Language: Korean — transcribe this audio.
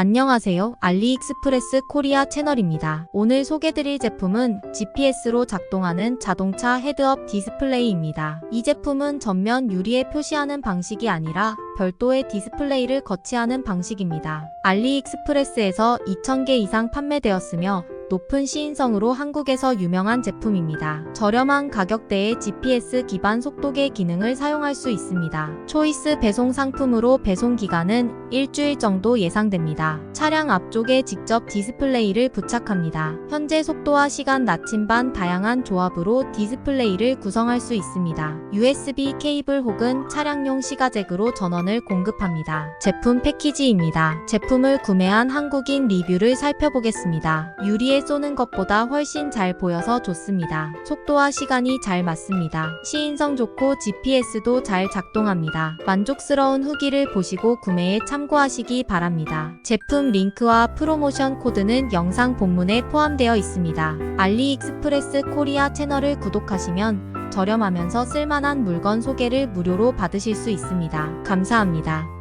안녕하세요. 알리익스프레스 코리아 채널입니다. 오늘 소개드릴 제품은 GPS로 작동하는 자동차 헤드업 디스플레이입니다. 이 제품은 전면 유리에 표시하는 방식이 아니라 별도의 디스플레이를 거치하는 방식입니다. 알리익스프레스에서 2,000개 이상 판매되었으며 높은 시인성으로 한국에서 유명한 제품입니다. 저렴한 가격대의 GPS 기반 속도계 기능을 사용할 수 있습니다. 초이스 배송 상품으로 배송 기간은 일주일 정도 예상됩니다. 차량 앞쪽에 직접 디스플레이를 부착합니다. 현재 속도와 시간 나침반 다양한 조합으로 디스플레이를 구성할 수 있습니다. USB 케이블 혹은 차량용 시가잭으로 전원을 공급합니다. 제품 패키지입니다. 제품을 구매한 한국인 리뷰를 살펴보겠습니다. 유리에 쏘는 것보다 훨씬 잘 보여서 좋습니다. 속도와 시간이 잘 맞습니다. 시인성 좋고 GPS도 잘 작동합니다. 만족스러운 후기를 보시고 구매에 참고하시기 바랍니다. 제품 링크와 프로모션 코드는 영상 본문에 포함되어 있습니다. 알리익스프레스 코리아 채널을 구독하시면 저렴하면서 쓸만한 물건 소개를 무료로 받으실 수 있습니다. 감사합니다.